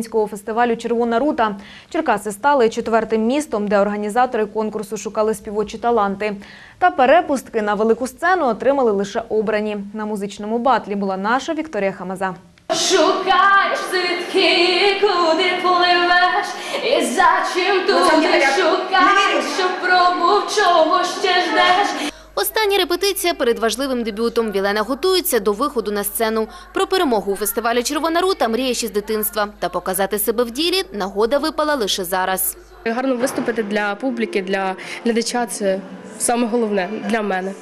всеукраїнського фестивалю Червона рута. Черкаси стали четвертим містом, де організатори конкурсу шукали співочі таланти. Та перепустки на велику сцену отримали лише обрані. На музичному батлі була наша Вікторія Хамаза. Шукаєш звідки, куди пливеш, і за чим тут шукаєш, Остання репетиція перед важливим дебютом. Вілена готується до виходу на сцену. Про перемогу у фестивалі Червона рута мріє ще з дитинства. Та показати себе в ділі нагода випала лише зараз. Гарно виступити для публіки, для глядача це саме головне для мене.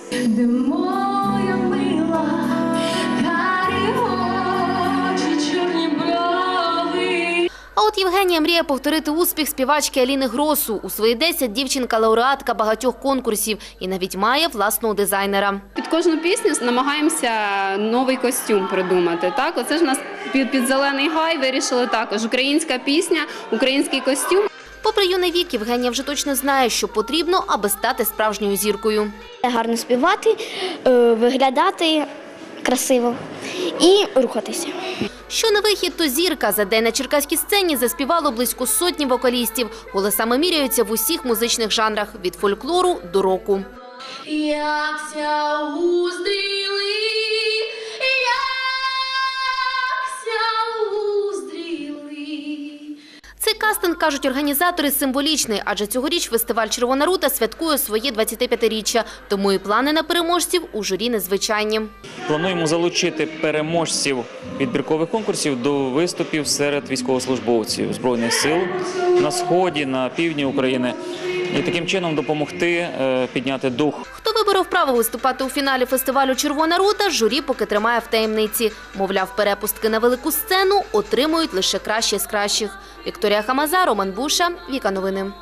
От Євгенія мріє повторити успіх співачки Аліни Гросу. У свої 10 дівчинка лауреатка багатьох конкурсів і навіть має власного дизайнера. Під кожну пісню намагаємося новий костюм придумати. Так, оце ж у нас під, під зелений гай вирішили також. Українська пісня, український костюм. Попри юний вік, Євгенія вже точно знає, що потрібно, аби стати справжньою зіркою. гарно співати, е, виглядати красиво і рухатися. Що на вихід, то зірка за день на черкаській сцені заспівало близько сотні вокалістів. Голосами міряються в усіх музичних жанрах від фольклору до року. Якся уздріли, кастинг, кажуть організатори, символічний, адже цьогоріч фестиваль Червона рута святкує своє 25-річчя, тому і плани на переможців у журі незвичайні. Плануємо залучити переможців відбіркових конкурсів до виступів серед військовослужбовців збройних сил на сході, на півдні України і таким чином допомогти е, підняти дух Хто виборов право виступати у фіналі фестивалю Червона рута, журі поки тримає в таємниці. Мовляв, перепустки на велику сцену отримують лише кращі з кращих. Вікторія Хамаза, Роман Буша, Віка Новини.